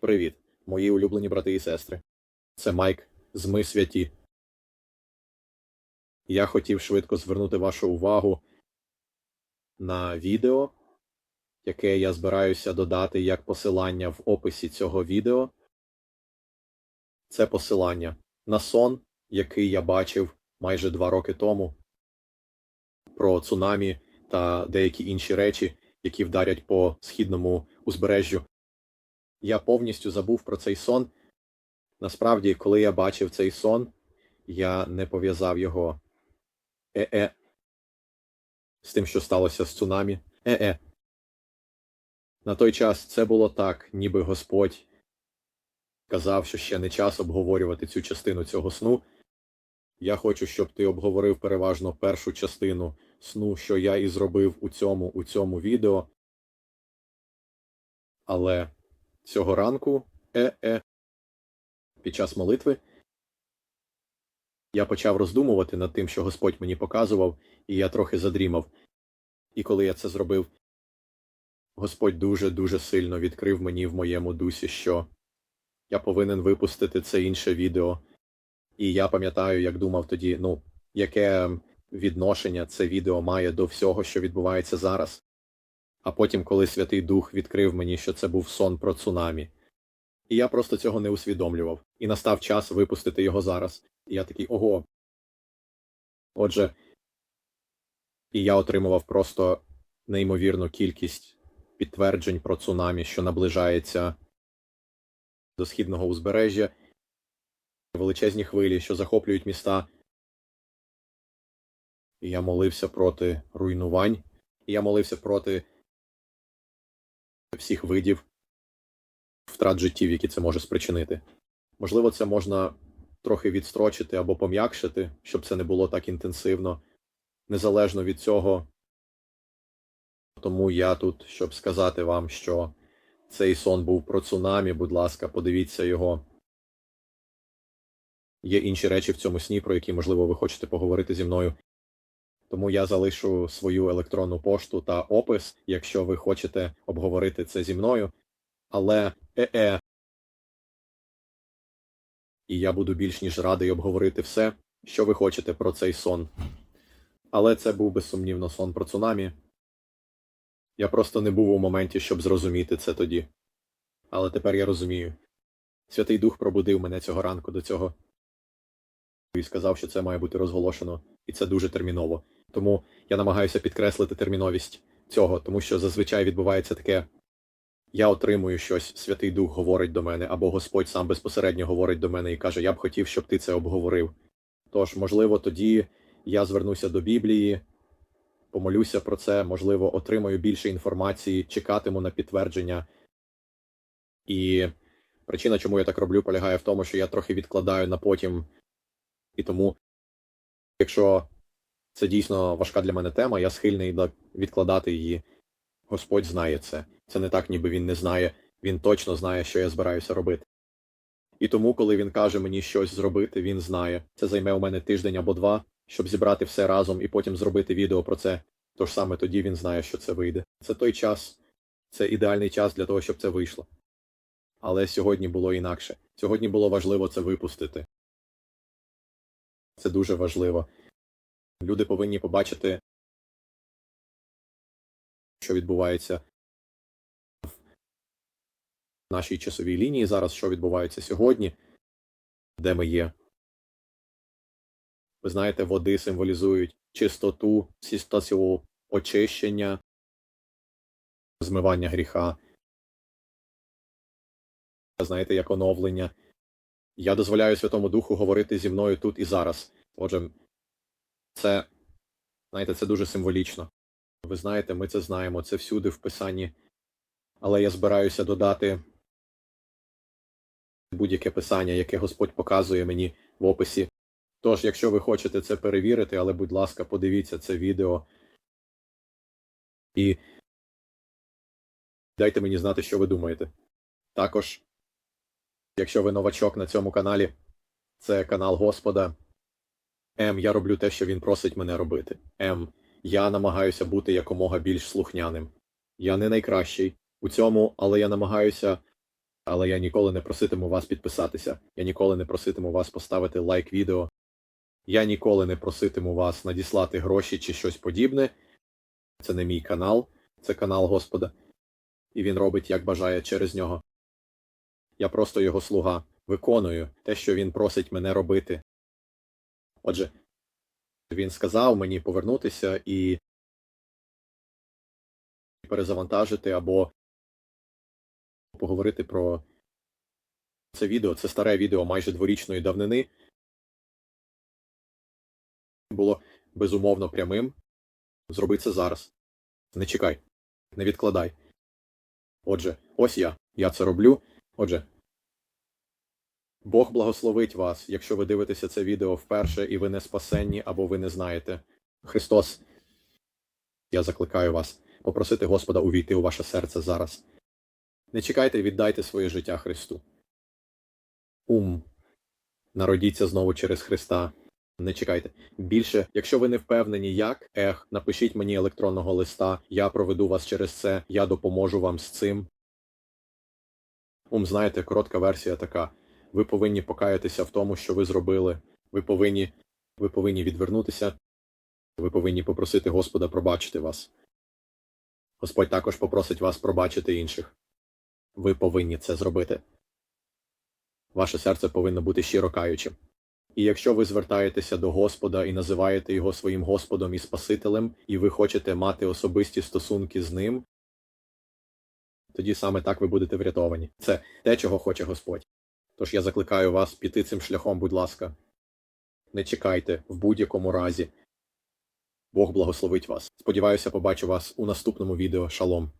Привіт, мої улюблені брати і сестри. Це Майк з Ми святі. Я хотів швидко звернути вашу увагу на відео, яке я збираюся додати як посилання в описі цього відео. Це посилання на сон, який я бачив майже два роки тому, про цунамі та деякі інші речі, які вдарять по східному узбережжю. Я повністю забув про цей сон. Насправді, коли я бачив цей сон, я не пов'язав його е-е з тим, що сталося з цунамі. Е-е. На той час це було так, ніби Господь казав, що ще не час обговорювати цю частину цього сну. Я хочу, щоб ти обговорив переважно першу частину сну, що я і зробив у цьому, у цьому відео. Але цього ранку, е-е, під час молитви, я почав роздумувати над тим, що Господь мені показував, і я трохи задрімав. І коли я це зробив, Господь дуже-дуже сильно відкрив мені в моєму дусі, що я повинен випустити це інше відео. І я пам'ятаю, як думав тоді, ну, яке відношення це відео має до всього, що відбувається зараз. А потім, коли Святий Дух відкрив мені, що це був сон про цунамі. І я просто цього не усвідомлював. І настав час випустити його зараз. І я такий ого. Отже, і я отримував просто неймовірну кількість підтверджень про цунамі, що наближається до східного узбережжя, величезні хвилі, що захоплюють міста. І я молився проти руйнувань, і я молився проти всіх видів втрат життів, які це може спричинити. Можливо, це можна трохи відстрочити або пом'якшити, щоб це не було так інтенсивно, незалежно від цього. Тому я тут, щоб сказати вам, що цей сон був про цунамі, будь ласка, подивіться його. Є інші речі в цьому сні, про які, можливо, ви хочете поговорити зі мною. Тому я залишу свою електронну пошту та опис, якщо ви хочете обговорити це зі мною. Але е-е. І я буду більш ніж радий обговорити все, що ви хочете про цей сон. Але це був безсумнівно сон про цунамі. Я просто не був у моменті, щоб зрозуміти це тоді. Але тепер я розумію. Святий Дух пробудив мене цього ранку до цього і сказав, що це має бути розголошено, і це дуже терміново. Тому я намагаюся підкреслити терміновість цього, тому що зазвичай відбувається таке. Я отримую щось, Святий Дух говорить до мене, або Господь сам безпосередньо говорить до мене і каже, я б хотів, щоб ти це обговорив. Тож, можливо, тоді я звернуся до Біблії, помолюся про це, можливо, отримаю більше інформації, чекатиму на підтвердження. І причина, чому я так роблю, полягає в тому, що я трохи відкладаю на потім. І тому, якщо це дійсно важка для мене тема, я схильний відкладати її. Господь знає це. Це не так, ніби він не знає, він точно знає, що я збираюся робити. І тому, коли він каже мені щось зробити, він знає. Це займе у мене тиждень або два, щоб зібрати все разом і потім зробити відео про це. Тож саме тоді він знає, що це вийде. Це той час, це ідеальний час для того, щоб це вийшло. Але сьогодні було інакше. Сьогодні було важливо це випустити. Це дуже важливо. Люди повинні побачити, що відбувається в нашій часовій лінії зараз, що відбувається сьогодні, де ми є. Ви знаєте, води символізують чистоту, чистоту очищення, змивання гріха. Знаєте, як оновлення. Я дозволяю Святому Духу говорити зі мною тут і зараз. Отже, це, знаєте, це дуже символічно. Ви знаєте, ми це знаємо, це всюди в Писанні. Але я збираюся додати будь-яке писання, яке Господь показує мені в описі. Тож, якщо ви хочете це перевірити, але, будь ласка, подивіться це відео і дайте мені знати, що ви думаєте. Також, якщо ви новачок на цьому каналі, це канал Господа. М. Я роблю те, що він просить мене робити. М. Я намагаюся бути якомога більш слухняним. Я не найкращий у цьому, але я намагаюся Але я ніколи не проситиму вас підписатися. Я ніколи не проситиму вас поставити лайк відео. Я ніколи не проситиму вас надіслати гроші чи щось подібне. Це не мій канал, це канал Господа. І він робить, як бажає через нього. Я просто його слуга, виконую те, що він просить мене робити. Отже, він сказав мені повернутися і перезавантажити або поговорити про це відео. Це старе відео майже дворічної давнини. Було безумовно прямим. Зроби це зараз. Не чекай, не відкладай. Отже, ось я. Я це роблю. Отже, Бог благословить вас, якщо ви дивитеся це відео вперше і ви не спасенні або ви не знаєте. Христос, я закликаю вас попросити Господа увійти у ваше серце зараз. Не чекайте віддайте своє життя Христу. Ум. Народіться знову через Христа. Не чекайте. Більше, якщо ви не впевнені, як, ех, напишіть мені електронного листа, я проведу вас через це, я допоможу вам з цим. Ум, знаєте, коротка версія така. Ви повинні покаятися в тому, що ви зробили. Ви повинні, ви повинні відвернутися. Ви повинні попросити Господа пробачити вас. Господь також попросить вас пробачити інших. Ви повинні це зробити. Ваше серце повинно бути щиро каючим. І якщо ви звертаєтеся до Господа і називаєте його своїм Господом і Спасителем, і ви хочете мати особисті стосунки з ним, тоді саме так ви будете врятовані. Це те, чого хоче Господь. Тож я закликаю вас піти цим шляхом, будь ласка. Не чекайте в будь-якому разі. Бог благословить вас. Сподіваюся, побачу вас у наступному відео. Шалом.